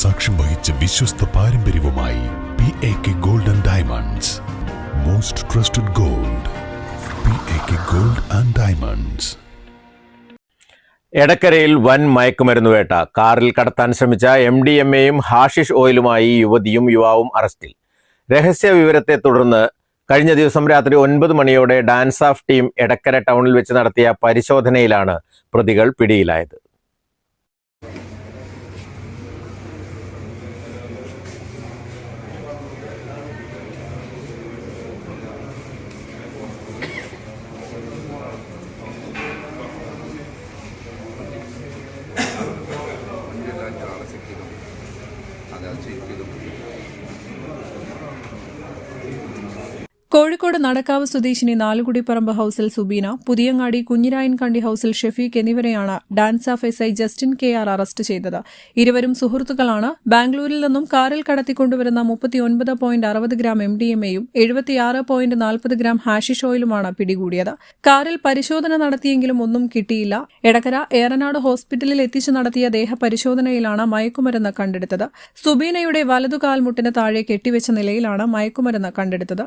സാക്ഷ്യം വഹിച്ച വിശ്വസ്ത പാരമ്പര്യവുമായി P A K gold and diamonds most trusted gold P A K gold and diamonds എടക്കരയിൽ വൻ മയക്കുമരുന്ന് വേട്ട. കാറിൽ കടത്താൻ ശ്രമിച്ച എം ഡി എം എയും ഹാഷിഷ് ഓയിലുമായി യുവതിയും യുവാവും അറസ്റ്റിൽ. രഹസ്യ വിവരത്തെ തുടർന്ന് കഴിഞ്ഞ ദിവസം രാത്രി ഒൻപത് മണിയോടെ ഡാൻസ് ഓഫ് ടീം എടക്കര ടൗണിൽ വെച്ച് നടത്തിയ പരിശോധനയിലാണ് പ്രതികൾ പിടിയിലായത്. 这个，大家这这个不一。കോഴിക്കോട് നടക്കാവ് സ്വദേശിനി നാലുകുടിപ്പറമ്പ് ഹൌസിൽ സുബീന പുതിയങ്ങാടി കുഞ്ഞിരായൻ കണ്ടി ഹൌസിൽ ഷെഫീഖ് എന്നിവരെയാണ് DANSAF S I Justin K R arrest ചെയ്തത്. ഇരുവരും സുഹൃത്തുക്കളാണ്. ബാംഗ്ലൂരിൽ നിന്നും കാറിൽ കടത്തിക്കൊണ്ടുവരുന്ന മുപ്പത്തിയൊൻപത് പോയിന്റ് അറുപത് ഗ്രാം എം ഡി എം എയും എഴുപത്തിയാറ് പോയിന്റ് നാൽപ്പത് ഗ്രാം ഹാഷിഷ് ഓയിലുമാണ് പിടികൂടിയത്. കാറിൽ പരിശോധന നടത്തിയെങ്കിലും ഒന്നും കിട്ടിയില്ല. എടക്കര ഏറനാട് ഹോസ്പിറ്റലിൽ എത്തിച്ചു നടത്തിയ ദേഹപരിശോധനയിലാണ് മയക്കുമരുന്ന് കണ്ടെടുത്തത്. സുബീനയുടെ വലതുകാൽമുട്ടിന് താഴെ കെട്ടിവെച്ച നിലയിലാണ് മയക്കുമരുന്ന് കണ്ടെടുത്തത്.